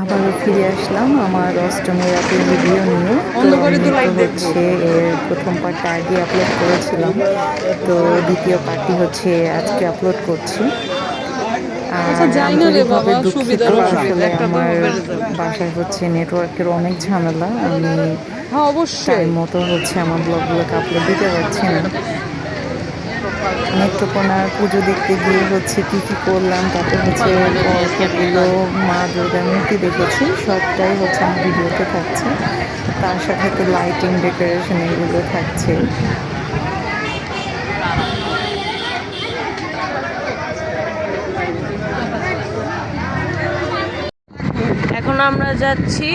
আবারও ফিরে আসলাম আমার অষ্টমী রাতের ভিডিও নিয়ে। হচ্ছে এর প্রথম পার্টটা আগে আপলোড করেছিলাম। তো দ্বিতীয় পার্টটি হচ্ছে আজকে আপলোড করছি। আচ্ছা, আমার বাসায় হচ্ছে নেটওয়ার্কের অনেক ঝামেলা। আমি হ্যাঁ অবশ্যই। মতো হচ্ছে আমার ব্লগগুলোকে আপলোড দিতে পারছি না। নেত্রকোনার পুজো দেখতে গিয়ে হচ্ছে কী কী করলাম, তারপর হচ্ছে কতগুলো মা দুর্গার মূর্তি দেখেছি, সবটাই হচ্ছে আমার ভিডিওতে থাকছে। তার সাথে তো লাইটিং ডেকোরেশন এগুলো থাকছে। এখন আমরা যাচ্ছি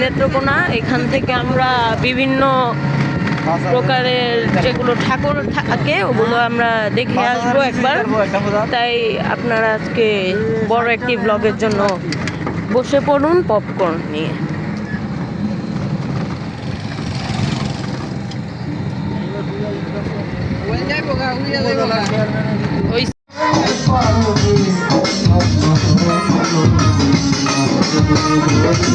নেত্রকোনা, এখান থেকে আমরা বিভিন্ন প্রকারের যেগুলো ঠাকুর থাকে ওগুলো আমরা দেখে আসব একবার। তাই আপনারা আজকে বড় একটি ব্লগের জন্য বসে পড়ুন পপকর্ন নিয়ে। ওই বসি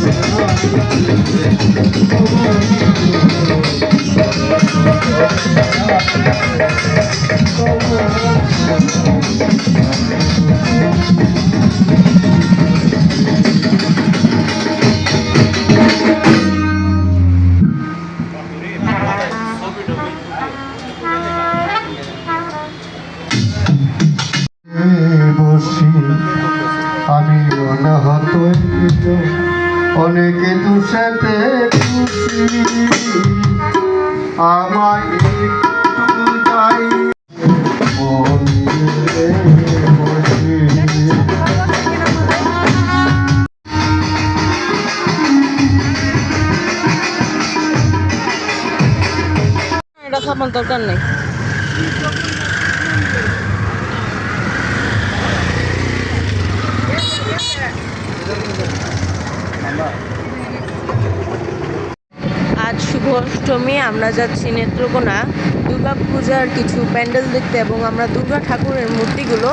এটা দরকার নেই। আজ শুভ অষ্টমী, আমরা যাচ্ছি নেত্রকোনা। দুর্গা পূজার কিছু প্যান্ডেল দেখতে এবং আমরা দুর্গা ঠাকুরের মূর্তিগুলো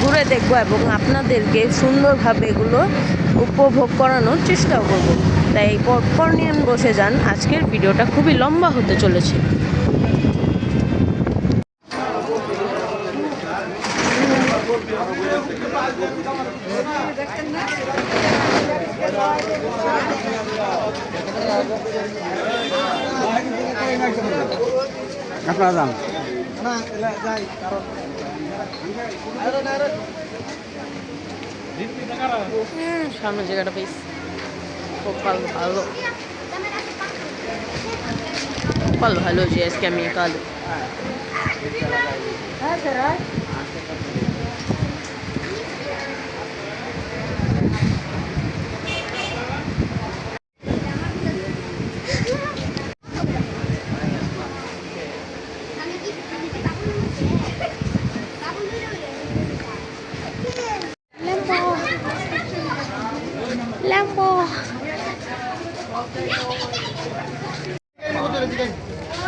ঘুরে দেখব এবং আপনাদেরকে সুন্দরভাবে এগুলো উপভোগ করানোর চেষ্টাও করব। তাই পপকর্ন নিয়ে বসে যান। আজকের ভিডিওটা খুবই লম্বা হতে চলেছে। আপনারা যান হুম, সামনে জায়গাটা বেশ কপাল ভালো কপাল ভালো যে আজকে আমি কাল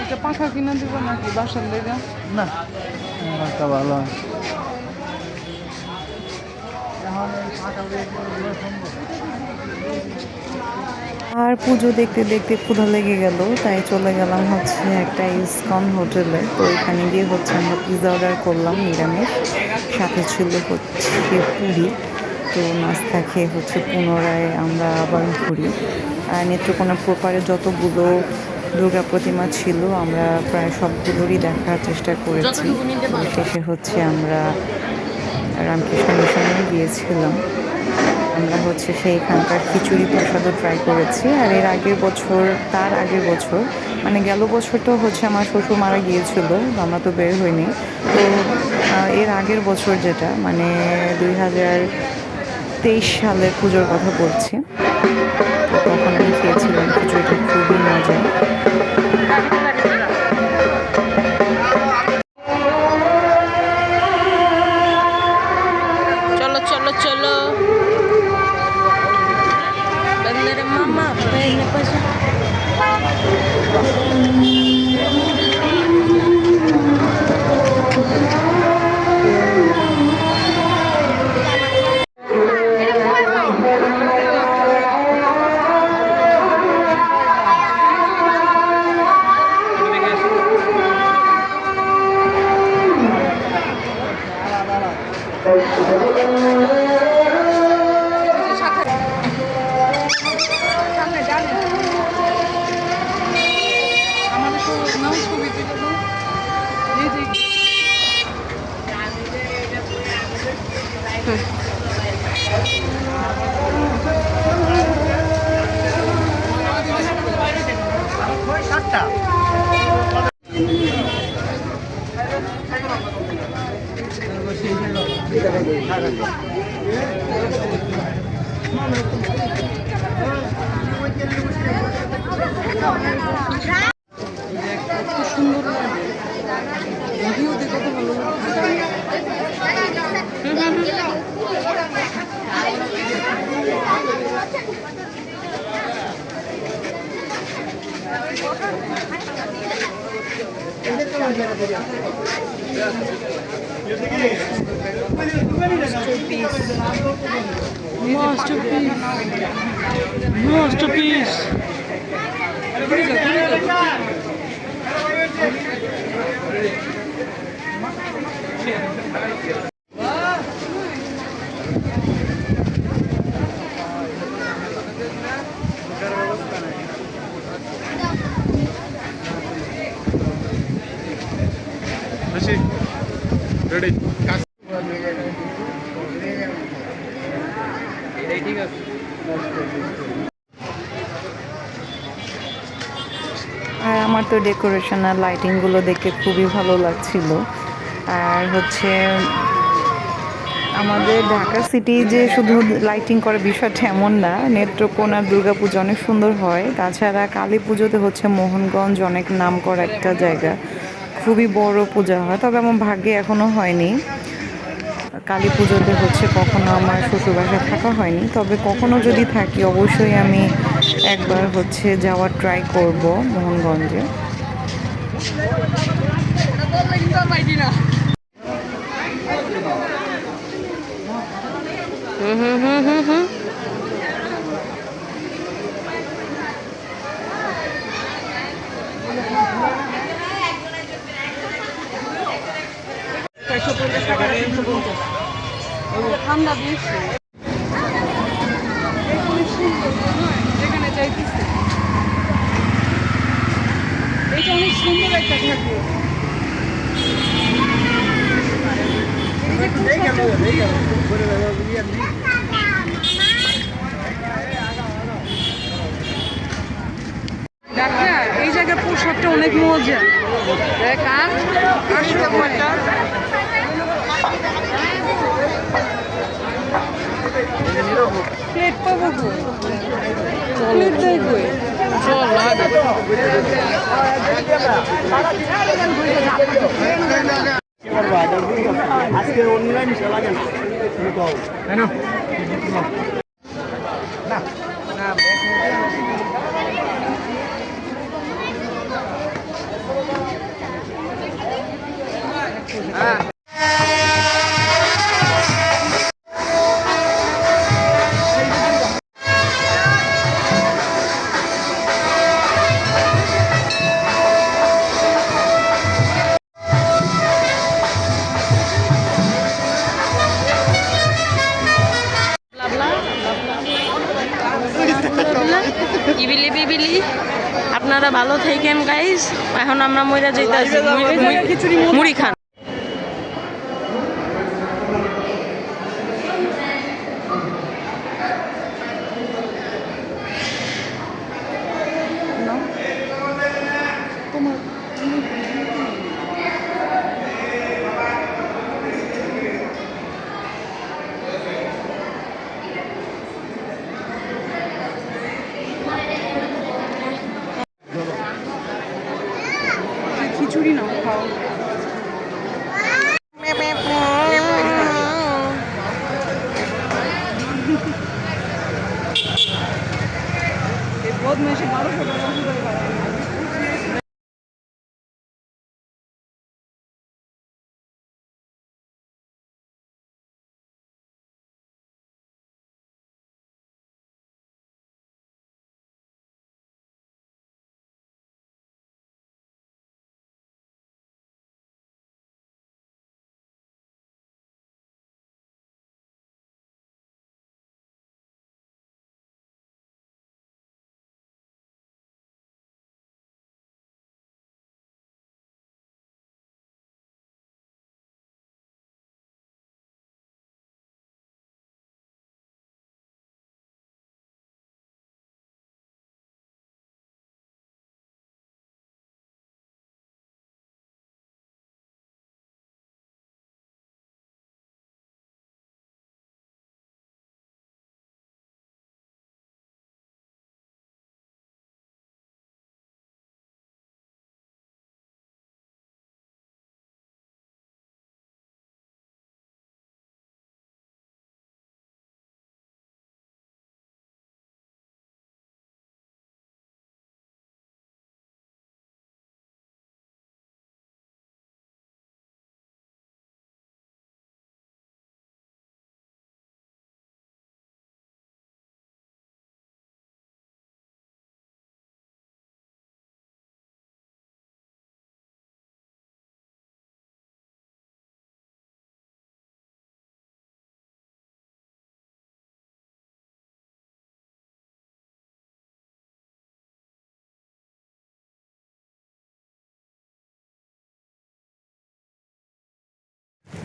এটা পাখা কিনে দিব নাকি বাসার লেগা না ভালো আর পুজো দেখতে দেখতে ক্ষুধা লেগে গেল তাই চলে গেলাম হচ্ছে একটা ইসকন হোটেলে। তো এখানে গিয়ে হচ্ছে আমরা পিৎজা অর্ডার করলাম নিরামিষ। সাথে ছিল হচ্ছে পুরি। তো নাস্তা খেয়ে হচ্ছে পুনরায় আমরা আবার ঘুরি। আর নেত্রকোনা প্রপারে যতগুলো দুর্গা প্রতিমা ছিল আমরা প্রায় সবগুলোরই দেখার চেষ্টা করেছি। শেষে হচ্ছে আমরা রামকৃষ্ণ মিশনে গিয়েছিলাম। আমরা হচ্ছে সেইখানকার খিচুড়ি প্রসাদও ট্রাই করেছি। আর এর আগের বছর তার আগের বছর মানে গেল বছর তো হচ্ছে আমার শ্বশুর মারা গিয়েছিল আমরা তো বের হইনি। তো এর আগের বছর যেটা মানে দুই হাজার তেইশ সালের পুজোর কথা বলছি। তখন আমি খেয়েছিলাম খিচুড়িটা খুবই মজা 对。Masterpiece. Masterpiece. Let's see. আর আমার তো ডেকোরেশন আর লাইটিংগুলো দেখে খুবই ভালো লাগছিল। আর হচ্ছে, আমাদের ঢাকা সিটি যে শুধু লাইটিং করে বিষয়টা এমন না, নেত্রকোনা দুর্গা পুজো অনেক সুন্দর হয়। তাছাড়া কালী পুজোতে হচ্ছে মোহনগঞ্জ অনেক নাম করা একটা জায়গা। খুবই বড় পূজা হয়, তবে আমার ভাগ্যে এখনও হয়নি। কালী পুজোতে হচ্ছে কখনো আমার শ্বশুরবাসায় থাকা হয়নি, তবে কখনো যদি থাকি অবশ্যই আমি একবার হচ্ছে যাওয়ার ট্রাই করব মোহনগঞ্জে। হুম হুম হুম হুম হুম। ঠান্ডা বেশি সুন্দর নয়? যেখানে যাইতেছে এটা অনেক সুন্দর একটা ঠাকুর দেখা এই জায়গার পোশাকটা অনেক মজা দেখ আসলে প্লেট পাবো গো। প্লেট দেয় কই চল আজকে অনলাইন লাগে না। ভালো থাকেন গাইজ এখন আমরা মইরা আসি মুড়ি খান। খিচুড়ি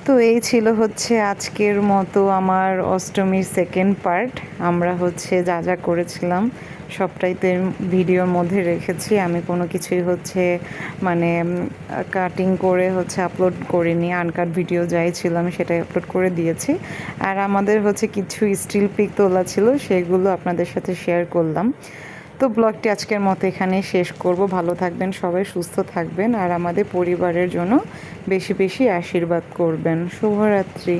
তো এই ছিল হচ্ছে আজকের মতো আমার অষ্টমীর সেকেন্ড পার্ট আমরা হচ্ছে যা যা করেছিলাম, সবটাই তো ভিডিওর মধ্যে রেখেছি। আমি কোনো কিছুই হচ্ছে মানে কাটিং করে হচ্ছে আপলোড করিনি। আনকাট ভিডিও যাই ছিল, আমি সেটাই আপলোড করে দিয়েছি। আর আমাদের হচ্ছে কিছু স্টিল পিক তোলা ছিল, সেগুলো আপনাদের সাথে শেয়ার করলাম। তো ব্লগটি আজকের মতো এখানে শেষ করব। ভালো থাকবেন সবাই, সুস্থ থাকবেন আর আমাদের পরিবারের জন্য বেশি বেশি আশীর্বাদ করবেন। শুভরাত্রি।